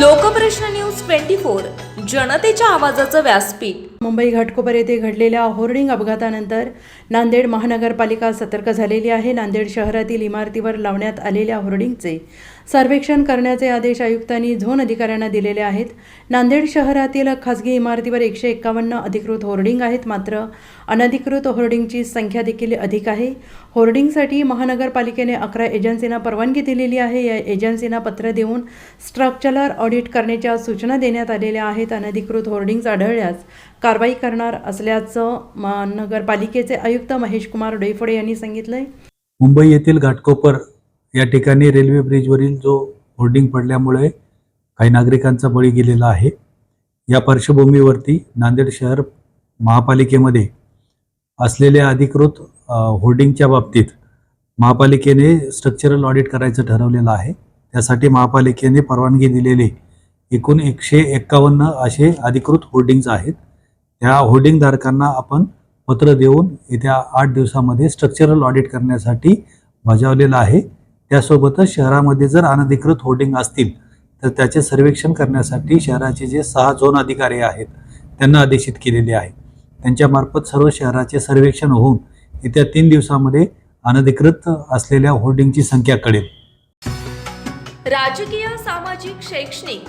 Lokprashna news twenty four. जनतेच्या आवाजाचं व्यासपीठ. मुंबई घाटकोपर येथे घडलेल्या होर्डिंग अपघातानंतर नांदेड महानगरपालिका सतर्क झालेली आहे. नांदेड शहरातील इमारतीवर लावण्यात आलेल्या होर्डिंगचे सर्वेक्षण करण्याचे आदेश आयुक्तांनी झोन अधिकाऱ्यांना दिलेले आहेत. नांदेड शहरातील खासगी इमारतीवर एकशे एक्कावन्न अधिकृत होर्डिंग आहेत. मात्र अनधिकृत होर्डिंगची संख्या देखील अधिक आहे. होर्डिंगसाठी महानगरपालिकेने अकरा एजन्सींना परवानगी दिलेली आहे. या एजन्सींना पत्र देऊन स्ट्रक्चरल ऑडिट करण्याच्या सूचना देण्यात आलेल्या आहेत. अनधिकृत होर्डिंग्ज आढळल्यास कारवाई करणार असल्याचं महानगरपालिकेचे आयुक्त महेश कुमार डोईफोडे यांनी सांगितलंय. मुंबई येथील घाटकोपर या ठिकाणी रेल्वे ब्रिजवरील जो होर्डिंग पडल्यामुळे काही नागरिकांचा बळी गेलेला आहे. या पार्श्वभूमीवरती नांदेड शहर महापालिकेमध्ये असलेल्या अधिकृत होर्डिंगच्या बाबतीत महापालिकेने स्ट्रक्चरल ऑडिट करायचं ठरवलेलं आहे. त्यासाठी महापालिकेने परवानगी दिलेली एकूण एकशे एक्कावन्न असे अधिकृत होर्डिंग्ज आहेत. त्या होर्डिंगधारकांना आपण पत्र देऊन येत्या आठ दिवसामध्ये स्ट्रक्चरल ऑडिट करण्यासाठी बजावलेलं आहे. त्यासोबतच शहरामध्ये जर अनधिकृत होर्डिंग असतील तर त्याचे सर्वेक्षण करण्यासाठी शहराचे जे सहा झोन अधिकारी आहेत त्यांना आदेशित केलेले आहे. त्यांच्यामार्फत सर्व शहराचे सर्वेक्षण होऊन येत्या तीन दिवसामध्ये अनधिकृत असलेल्या होर्डिंगची संख्या कळेल. राजकीय सामाजिक शैक्षणिक